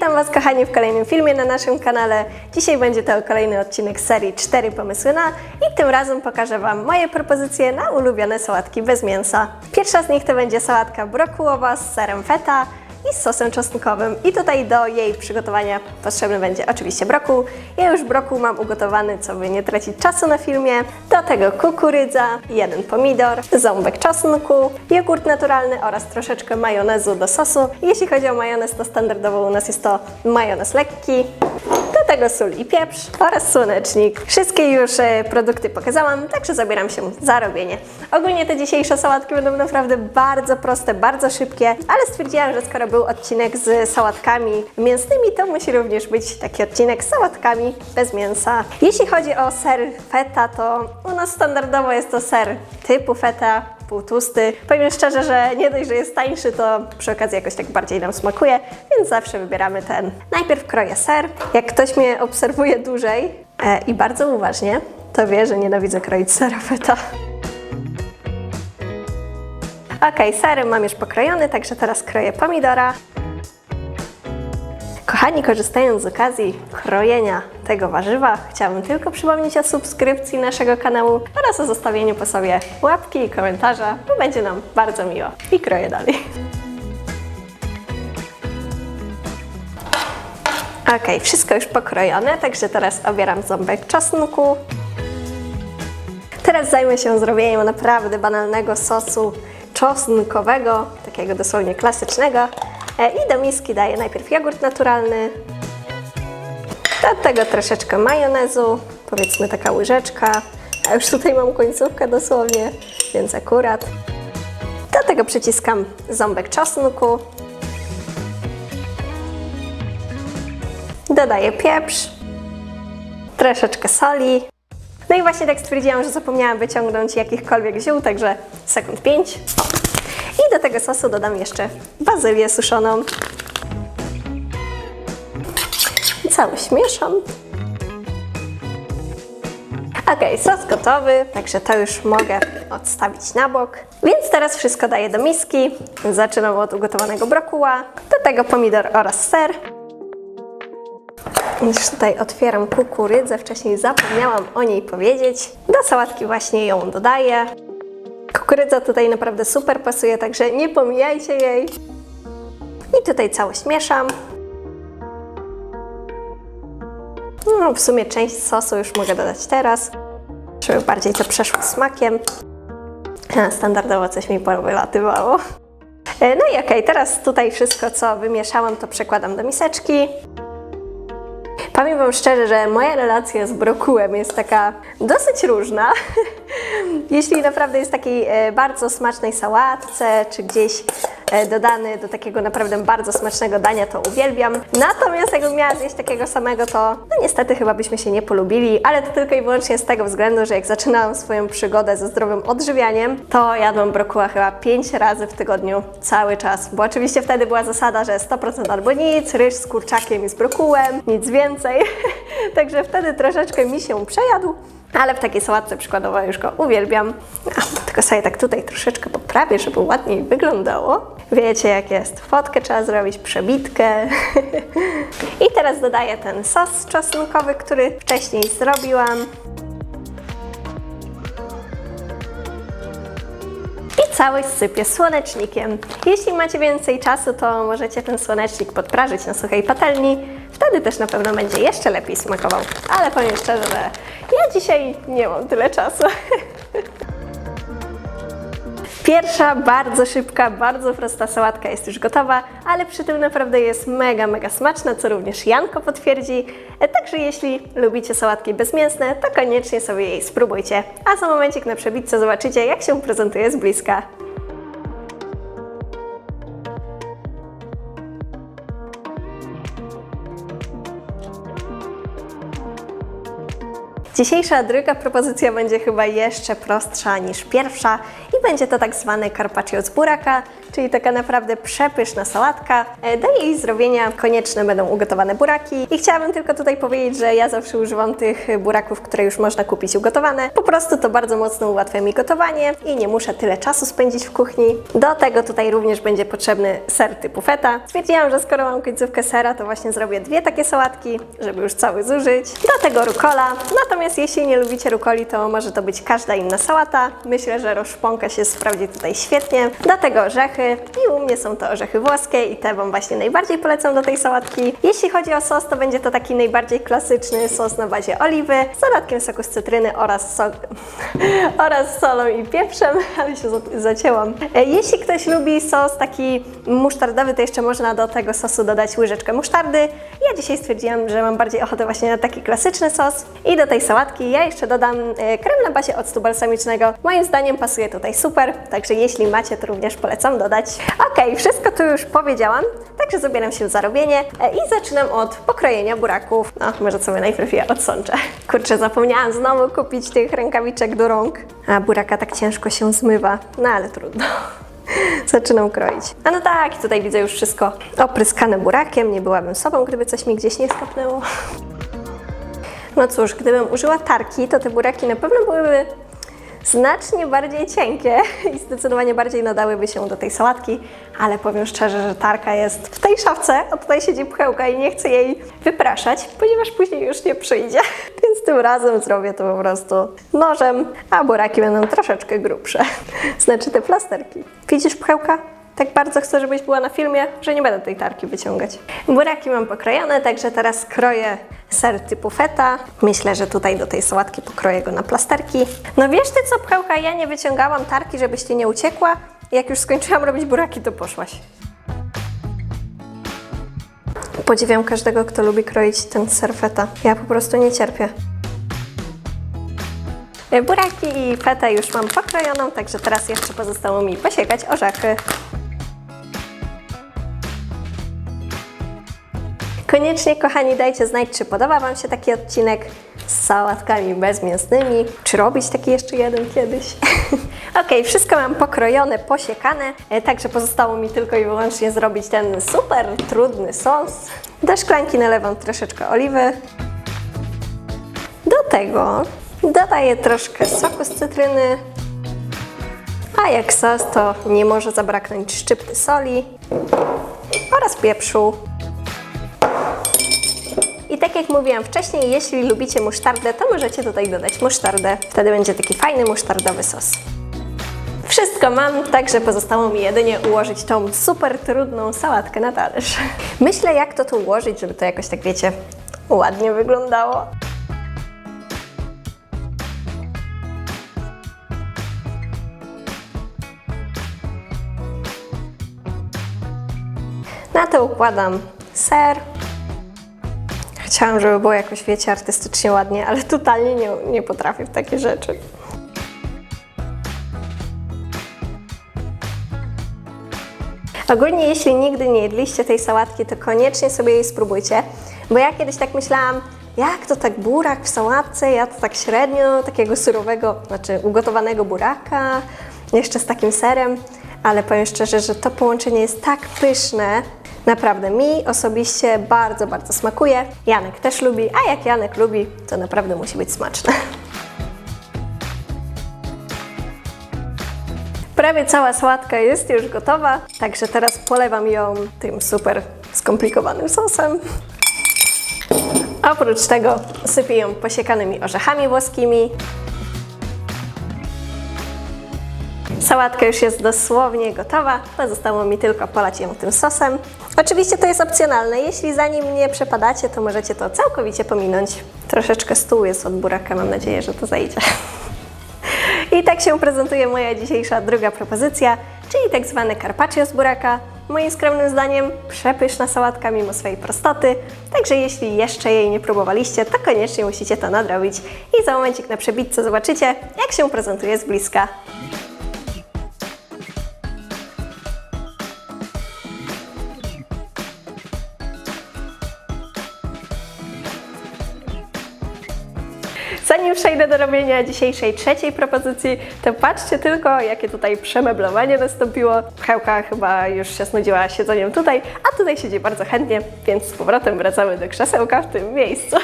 Was kochani w kolejnym filmie na naszym kanale. Dzisiaj będzie to kolejny odcinek serii 4 pomysły na i tym razem pokażę Wam moje propozycje na ulubione sałatki bez mięsa. Pierwsza z nich to będzie sałatka brokułowa z serem feta i z sosem czosnkowym. I tutaj do jej przygotowania potrzebny będzie oczywiście brokuł. Ja już brokuł mam ugotowany, co by nie tracić czasu na filmie. Do tego kukurydza, jeden pomidor, ząbek czosnku, jogurt naturalny oraz troszeczkę majonezu do sosu. Jeśli chodzi o majonez, to standardowo u nas jest to majonez lekki. Do tego sól i pieprz oraz słonecznik. Wszystkie już e, produkty pokazałam, także zabieram się za robienie. Ogólnie te dzisiejsze sałatki będą naprawdę bardzo proste, bardzo szybkie, ale stwierdziłam, że skoro był odcinek z sałatkami mięsnymi, to musi również być taki odcinek z sałatkami bez mięsa. Jeśli chodzi o ser feta, to u nas standardowo jest to ser typu feta, półtłusty. Powiem szczerze, że nie dość, że jest tańszy, to przy okazji jakoś tak bardziej nam smakuje, więc zawsze wybieramy ten. Najpierw kroję ser. Jak ktoś mnie obserwuje dłużej e, i bardzo uważnie, to wie, że nienawidzę kroić sera feta. Ok, sery mam już pokrojony, także teraz kroję pomidora. Kochani, korzystając z okazji krojenia tego warzywa, chciałabym tylko przypomnieć o subskrypcji naszego kanału oraz o zostawieniu po sobie łapki i komentarza, bo będzie nam bardzo miło. I kroję dalej. Ok, wszystko już pokrojone, także teraz obieram ząbek czosnku. Teraz zajmę się zrobieniem naprawdę banalnego sosu czosnkowego, takiego dosłownie klasycznego. E, I do miski daję najpierw jogurt naturalny, do tego troszeczkę majonezu, powiedzmy taka łyżeczka. A już tutaj mam końcówkę dosłownie, więc akurat. Do tego przyciskam ząbek czosnku. Dodaję pieprz, troszeczkę soli. No i właśnie tak stwierdziłam, że zapomniałam wyciągnąć jakichkolwiek ziół, także sekund 5. I do tego sosu dodam jeszcze bazylię suszoną. Całość mieszam. Ok, sos gotowy, także to już mogę odstawić na bok. Więc teraz wszystko daję do miski. Zaczynam od ugotowanego brokuła, do tego pomidor oraz ser. Już tutaj otwieram kukurydzę, wcześniej zapomniałam o niej powiedzieć. Do sałatki właśnie ją dodaję. Kukurydza tutaj naprawdę super pasuje, także nie pomijajcie jej. I tutaj całość mieszam. No, w sumie część sosu już mogę dodać teraz, żeby bardziej to przeszło smakiem. Standardowo coś mi powylatywało. E, No i okej, teraz tutaj wszystko, co wymieszałam, to przekładam do miseczki. Powiem Wam szczerze, że moja relacja z brokułem jest taka dosyć różna. Jeśli naprawdę jest takiej e, bardzo smacznej sałatce, czy gdzieś e, dodany do takiego naprawdę bardzo smacznego dania, to uwielbiam. Natomiast jakbym miała zjeść takiego samego, to no niestety chyba byśmy się nie polubili, ale to tylko i wyłącznie z tego względu, że jak zaczynałam swoją przygodę ze zdrowym odżywianiem, to jadłam brokuła chyba 5 razy w tygodniu cały czas, bo oczywiście wtedy była zasada, że 100% albo nic, ryż z kurczakiem i z brokułem, nic więcej. Także wtedy troszeczkę mi się przejadł. Ale w takiej sałatce przykładowo już go uwielbiam. Tylko sobie tak tutaj troszeczkę poprawię, żeby ładniej wyglądało. Wiecie jak jest. Fotkę trzeba zrobić, przebitkę. I teraz dodaję ten sos czosnkowy, który wcześniej zrobiłam. I całość sypię słonecznikiem. Jeśli macie więcej czasu, to możecie ten słonecznik podprażyć na suchej patelni. Wtedy też na pewno będzie jeszcze lepiej smakował. Ale powiem szczerze, że ja dzisiaj nie mam tyle czasu. Pierwsza, bardzo szybka, bardzo prosta sałatka jest już gotowa, ale przy tym naprawdę jest mega, mega smaczna, co również Janko potwierdzi. E, Także jeśli lubicie sałatki bezmięsne, to koniecznie sobie jej spróbujcie. A za momencik na przebitce zobaczycie, jak się prezentuje z bliska. Dzisiejsza druga propozycja będzie chyba jeszcze prostsza niż pierwsza i będzie to tak zwany carpaccio z buraka, czyli taka naprawdę przepyszna sałatka. E, Do jej zrobienia konieczne będą ugotowane buraki i chciałabym tylko tutaj powiedzieć, że ja zawsze używam tych buraków, które już można kupić ugotowane. Po prostu to bardzo mocno ułatwia mi gotowanie i nie muszę tyle czasu spędzić w kuchni. Do tego tutaj również będzie potrzebny ser typu feta. Stwierdziłam, że skoro mam końcówkę sera, to właśnie zrobię dwie takie sałatki, żeby już cały zużyć. Do tego rukola. Natomiast jeśli nie lubicie rukoli, to może to być każda inna sałata. Myślę, że roszponka się sprawdzi tutaj świetnie. Do tego orzechy i u mnie są to orzechy włoskie i te Wam właśnie najbardziej polecam do tej sałatki. Jeśli chodzi o sos, to będzie to taki najbardziej klasyczny sos na bazie oliwy z dodatkiem soku z cytryny oraz, so oraz solą i pieprzem, ale się za- zacięłam. E, Jeśli ktoś lubi sos taki musztardowy, to jeszcze można do tego sosu dodać łyżeczkę musztardy. Ja dzisiaj stwierdziłam, że mam bardziej ochotę właśnie na taki klasyczny sos. I do tej sałatki ja jeszcze dodam e, krem na bazie octu balsamicznego. Moim zdaniem pasuje tutaj super, także jeśli macie, to również polecam dodać. Ok, wszystko tu już powiedziałam, także zabieram się za robienie e, i zaczynam od pokrojenia buraków. No, może sobie najpierw je odsączę. Kurczę, zapomniałam znowu kupić tych rękawiczek do rąk, a buraka tak ciężko się zmywa, no ale trudno. Zaczynam kroić. A no tak, tutaj widzę już wszystko opryskane burakiem. Nie byłabym sobą, gdyby coś mi gdzieś nie skapnęło. No cóż, gdybym użyła tarki, to te buraki na pewno byłyby znacznie bardziej cienkie i zdecydowanie bardziej nadałyby się do tej sałatki, ale powiem szczerze, że tarka jest w tej szafce, a tutaj siedzi pchełka i nie chcę jej wypraszać, ponieważ później już nie przyjdzie. Więc tym razem zrobię to po prostu nożem, a buraki będą troszeczkę grubsze. Znaczy te plasterki. Widzisz pchełka? Tak bardzo chcę, żebyś była na filmie, że nie będę tej tarki wyciągać. Buraki mam pokrojone, także teraz kroję ser typu feta. Myślę, że tutaj do tej sałatki pokroję go na plasterki. No wiesz ty co, pchełka, ja nie wyciągałam tarki, żebyś ci nie uciekła. Jak już skończyłam robić buraki, to poszłaś. Podziwiam każdego, kto lubi kroić ten ser feta. Ja po prostu nie cierpię. Buraki i fetę już mam pokrojoną, także teraz jeszcze pozostało mi posiekać orzechy. Koniecznie, kochani, dajcie znać, czy podoba Wam się taki odcinek z sałatkami bezmięsnymi, czy robić taki jeszcze jeden kiedyś. ok, wszystko mam pokrojone, posiekane, e, także pozostało mi tylko i wyłącznie zrobić ten super trudny sos. Do szklanki nalewam troszeczkę oliwy. Do tego dodaję troszkę soku z cytryny, a jak sos, to nie może zabraknąć szczypty soli oraz pieprzu. Tak jak mówiłam wcześniej, jeśli lubicie musztardę, to możecie tutaj dodać musztardę. Wtedy będzie taki fajny musztardowy sos. Wszystko mam, także pozostało mi jedynie ułożyć tą super trudną sałatkę na talerz. Myślę, jak to tu ułożyć, żeby to jakoś tak, wiecie, ładnie wyglądało. Na to układam ser. Chciałam, żeby było jakoś, wiecie, artystycznie ładnie, ale totalnie nie, nie potrafię w takie rzeczy. Ogólnie, jeśli nigdy nie jedliście tej sałatki, to koniecznie sobie jej spróbujcie, bo ja kiedyś tak myślałam, jak to tak burak w sałatce, ja to tak średnio, takiego surowego, znaczy ugotowanego buraka, jeszcze z takim serem, ale powiem szczerze, że to połączenie jest tak pyszne, Naprawdę mi osobiście bardzo, bardzo smakuje. Janek też lubi, a jak Janek lubi, to naprawdę musi być smaczne. Prawie cała sałatka jest już gotowa, także teraz polewam ją tym super skomplikowanym sosem. Oprócz tego sypię ją posiekanymi orzechami włoskimi. Sałatka już jest dosłownie gotowa, pozostało mi tylko polać ją tym sosem. Oczywiście to jest opcjonalne, jeśli za nim nie przepadacie, to możecie to całkowicie pominąć. Troszeczkę stół jest od buraka, mam nadzieję, że to zajdzie. I tak się prezentuje moja dzisiejsza druga propozycja, czyli tak zwany carpaccio z buraka. Moim skromnym zdaniem przepyszna sałatka mimo swojej prostoty, także jeśli jeszcze jej nie próbowaliście, to koniecznie musicie to nadrobić i za momencik na przebitce zobaczycie, jak się prezentuje z bliska. Przejdę do robienia dzisiejszej trzeciej propozycji, to patrzcie tylko, jakie tutaj przemeblowanie nastąpiło. Pchełka chyba już się znudziła siedzeniem tutaj, a tutaj siedzi bardzo chętnie, więc z powrotem wracamy do krzesełka w tym miejscu.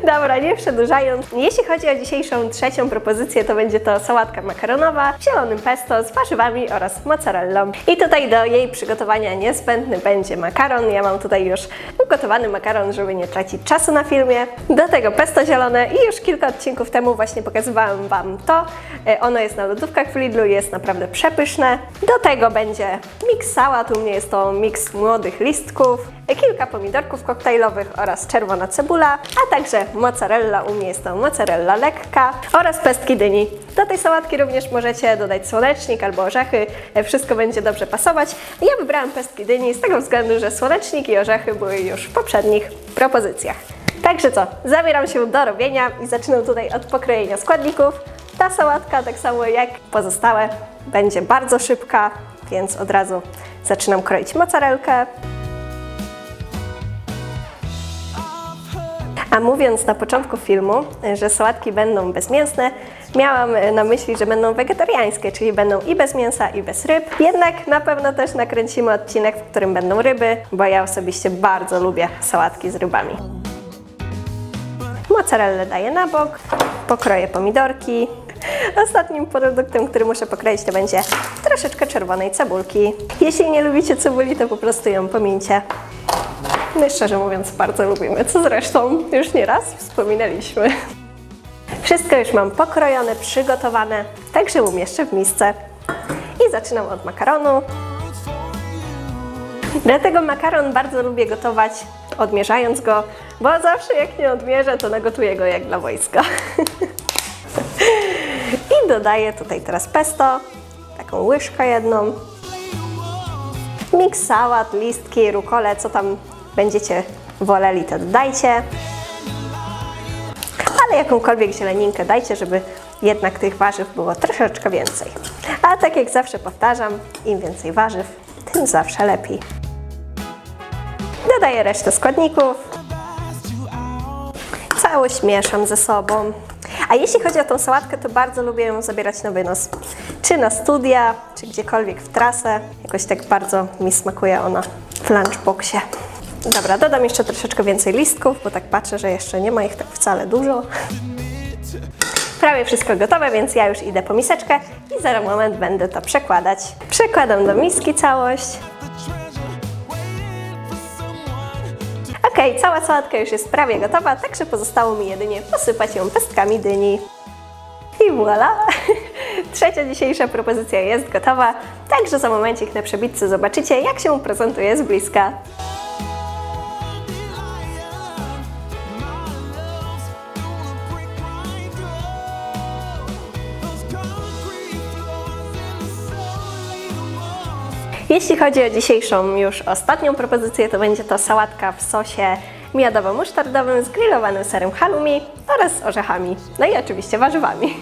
Dobra, nie przedłużając. Jeśli chodzi o dzisiejszą trzecią propozycję, to będzie to sałatka makaronowa w zielonym pesto z warzywami oraz mozzarellą. I tutaj do jej przygotowania niezbędny będzie makaron. Ja mam tutaj już ugotowany makaron, żeby nie tracić czasu na filmie. Do tego pesto zielone i już kilka odcinków temu właśnie pokazywałam Wam to. E, Ono jest na lodówkach w Lidlu, jest naprawdę przepyszne. Do tego będzie miks sałat, u mnie jest to miks młodych listków, e, kilka pomidorków koktajlowych oraz czerwona cebula, a także mozzarella, u mnie jest to mozzarella lekka oraz pestki dyni. Do tej sałatki również możecie dodać słonecznik albo orzechy, wszystko będzie dobrze pasować. Ja wybrałam pestki dyni z tego względu, że słonecznik i orzechy były już w poprzednich propozycjach. Także co, zabieram się do robienia i zaczynam tutaj od pokrojenia składników. Ta sałatka, tak samo jak pozostałe, będzie bardzo szybka, więc od razu zaczynam kroić mozzarelkę. A mówiąc na początku filmu, że sałatki będą bezmięsne, miałam na myśli, że będą wegetariańskie, czyli będą i bez mięsa, i bez ryb. Jednak na pewno też nakręcimy odcinek, w którym będą ryby, bo ja osobiście bardzo lubię sałatki z rybami. Mozzarellę daję na bok, pokroję pomidorki. Ostatnim produktem, który muszę pokroić, to będzie troszeczkę czerwonej cebulki. Jeśli nie lubicie cebuli, to po prostu ją pomińcie. My szczerze mówiąc bardzo lubimy, co zresztą już nie raz wspominaliśmy. Wszystko już mam pokrojone, przygotowane, także umieszczę w misce. I zaczynam od makaronu. Dlatego makaron bardzo lubię gotować odmierzając go, bo zawsze jak nie odmierzę, to nagotuję go jak dla wojska. I dodaję tutaj teraz pesto, taką łyżkę jedną. Miks sałat, listki, rukole, co tam będziecie woleli, to dodajcie. Ale jakąkolwiek zieleninkę dajcie, żeby jednak tych warzyw było troszeczkę więcej. A tak jak zawsze powtarzam, im więcej warzyw, tym zawsze lepiej. Dodaję resztę składników. Całość mieszam ze sobą. A jeśli chodzi o tą sałatkę, to bardzo lubię ją zabierać na wynos. Czy na studia, czy gdziekolwiek w trasę. Jakoś tak bardzo mi smakuje ona w lunchboxie. Dobra, dodam jeszcze troszeczkę więcej listków, bo tak patrzę, że jeszcze nie ma ich tak wcale dużo. Prawie wszystko gotowe, więc ja już idę po miseczkę i za moment będę to przekładać. Przekładam do miski całość. Ok, cała sałatka już jest prawie gotowa, także pozostało mi jedynie posypać ją pestkami dyni. I voilà! Trzecia dzisiejsza propozycja jest gotowa, także za momencik na przebitce zobaczycie, jak się prezentuje z bliska. Jeśli chodzi o dzisiejszą już ostatnią propozycję, to będzie to sałatka w sosie miodowo-musztardowym z grillowanym serem halloumi oraz orzechami, no i oczywiście warzywami.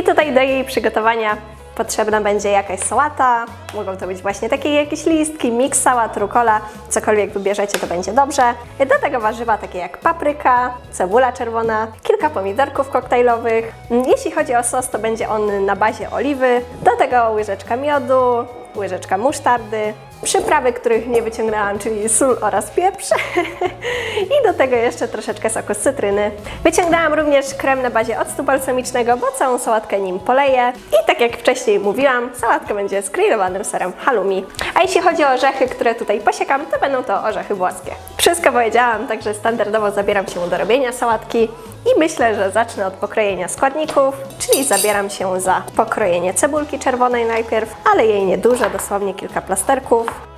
I tutaj do jej przygotowania potrzebna będzie jakaś sałata, mogą to być właśnie takie jakieś listki, miks sałat, rukola, cokolwiek wybierzecie to będzie dobrze. Do tego warzywa takie jak papryka, cebula czerwona, kilka pomidorków koktajlowych. Jeśli chodzi o sos, to będzie on na bazie oliwy, do tego łyżeczka miodu, łyżeczka musztardy, przyprawy, których nie wyciągnęłam, czyli sól oraz pieprz do tego jeszcze troszeczkę soku z cytryny. Wyciągnęłam również krem na bazie octu balsamicznego, bo całą sałatkę nim poleję i tak jak wcześniej mówiłam, sałatka będzie z grillowanym serem halloumi. A jeśli chodzi o orzechy, które tutaj posiekam, to będą to orzechy włoskie. Wszystko powiedziałam, także standardowo zabieram się do robienia sałatki i myślę, że zacznę od pokrojenia składników, czyli zabieram się za pokrojenie cebulki czerwonej najpierw, ale jej niedużo, dosłownie kilka plasterków.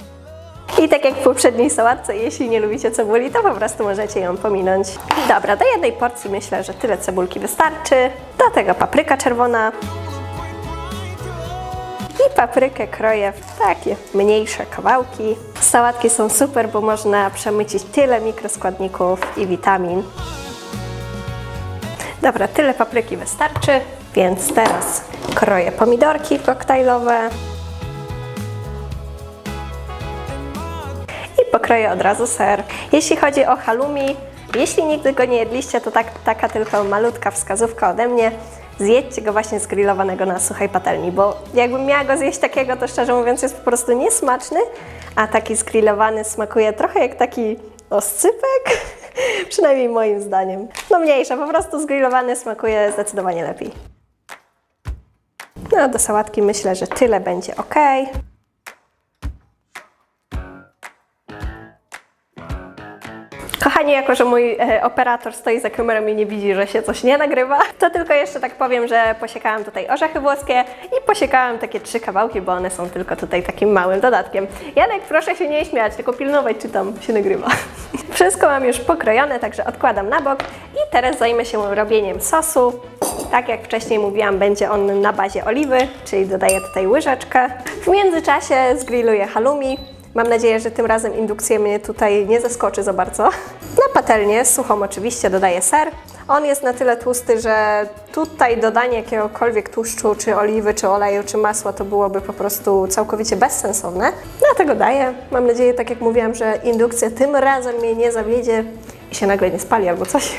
I tak jak w poprzedniej sałatce, jeśli nie lubicie cebuli, to po prostu możecie ją pominąć. Dobra, do jednej porcji myślę, że tyle cebulki wystarczy. Do tego papryka czerwona. I paprykę kroję w takie mniejsze kawałki. Sałatki są super, bo można przemycić tyle mikroskładników i witamin. Dobra, tyle papryki wystarczy, więc teraz kroję pomidorki koktajlowe. I pokroję od razu ser. Jeśli chodzi o halloumi, Jeśli nigdy go nie jedliście, to tak, taka tylko malutka wskazówka ode mnie. Zjedźcie go właśnie zgrillowanego na suchej patelni, bo jakbym miała go zjeść takiego, to szczerze mówiąc jest po prostu niesmaczny, a taki zgrillowany smakuje trochę jak taki oscypek, przynajmniej moim zdaniem. No mniejsza, po prostu zgrillowany smakuje zdecydowanie lepiej. No, do sałatki myślę, że tyle będzie ok. Kochani, jako że mój e, operator stoi za kamerą i nie widzi, że się coś nie nagrywa, to tylko jeszcze tak powiem, że posiekałam tutaj orzechy włoskie i posiekałam takie trzy kawałki, bo one są tylko tutaj takim małym dodatkiem. Janek, proszę się nie śmiać, tylko pilnować, czy tam się nagrywa. Wszystko mam już pokrojone, także odkładam na bok i teraz zajmę się robieniem sosu. Tak jak wcześniej mówiłam, będzie on na bazie oliwy, czyli dodaję tutaj łyżeczkę. W międzyczasie zgrilluję halloumi. Mam nadzieję, że tym razem indukcja mnie tutaj nie zaskoczy za bardzo. Patelnię, suchą oczywiście, dodaję ser. On jest na tyle tłusty, że tutaj dodanie jakiegokolwiek tłuszczu, czy oliwy, czy oleju, czy masła to byłoby po prostu całkowicie bezsensowne. Dlatego daję. Mam nadzieję, tak jak mówiłam, że indukcja tym razem mnie nie zawiedzie i się nagle nie spali albo coś.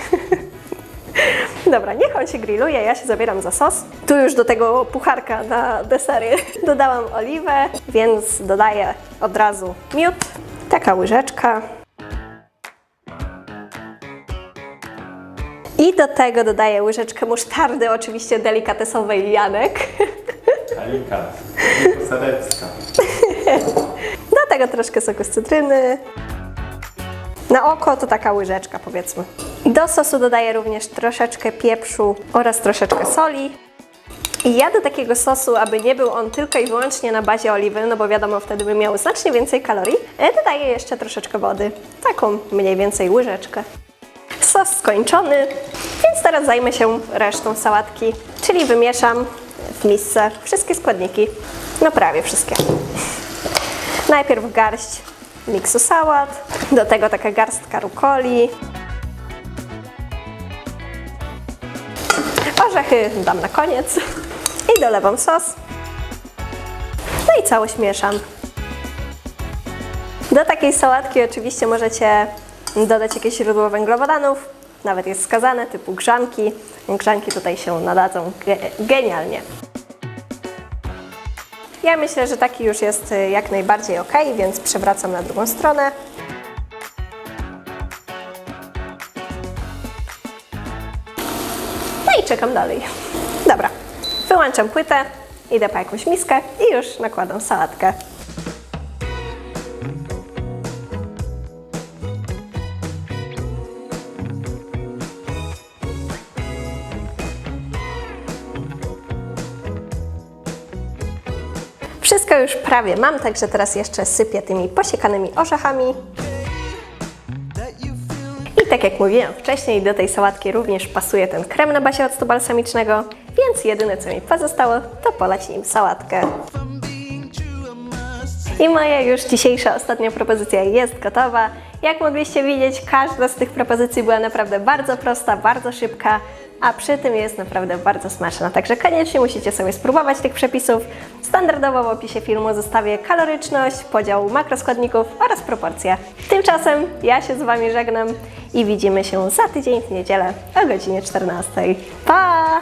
Dobra, niech on się grilluje, ja się zabieram za sos. Tu już do tego pucharka na desery dodałam oliwę, więc dodaję od razu miód, taka łyżeczka. I do tego dodaję łyżeczkę musztardy, oczywiście delikatesowej Janek. Alikat. Sarecka. Do tego troszkę soku z cytryny. Na oko to taka łyżeczka powiedzmy. Do sosu dodaję również troszeczkę pieprzu oraz troszeczkę soli. I ja do takiego sosu, aby nie był on tylko i wyłącznie na bazie oliwy, no bo wiadomo, wtedy by miał znacznie więcej kalorii, e, dodaję jeszcze troszeczkę wody. Taką mniej więcej łyżeczkę. Sos skończony, więc teraz zajmę się resztą sałatki, czyli wymieszam w misce wszystkie składniki, no prawie wszystkie. Najpierw garść miksu sałat, do tego taka garstka rukoli. Orzechy dam na koniec i dolewam sos. No i całość mieszam. Do takiej sałatki oczywiście możecie dodać jakieś źródło węglowodanów, nawet jest skazane, typu grzanki. Grzanki tutaj się nadadzą ge- genialnie. Ja myślę, że taki już jest y, jak najbardziej ok, więc przewracam na drugą stronę. No i czekam dalej. Dobra, wyłączam płytę, idę po jakąś miskę i już nakładam sałatkę. Już prawie mam, także teraz jeszcze sypię tymi posiekanymi orzechami. I tak jak mówiłam wcześniej, do tej sałatki również pasuje ten krem na bazie octu balsamicznego, więc jedyne co mi pozostało, to polać nim sałatkę. I moja już dzisiejsza ostatnia propozycja jest gotowa. Jak mogliście widzieć, każda z tych propozycji była naprawdę bardzo prosta, bardzo szybka, a przy tym jest naprawdę bardzo smaczna. Także koniecznie musicie sobie spróbować tych przepisów. Standardowo w opisie filmu zostawię kaloryczność, podział makroskładników oraz proporcje. Tymczasem ja się z Wami żegnam i widzimy się za tydzień w niedzielę o godzinie 14. Pa!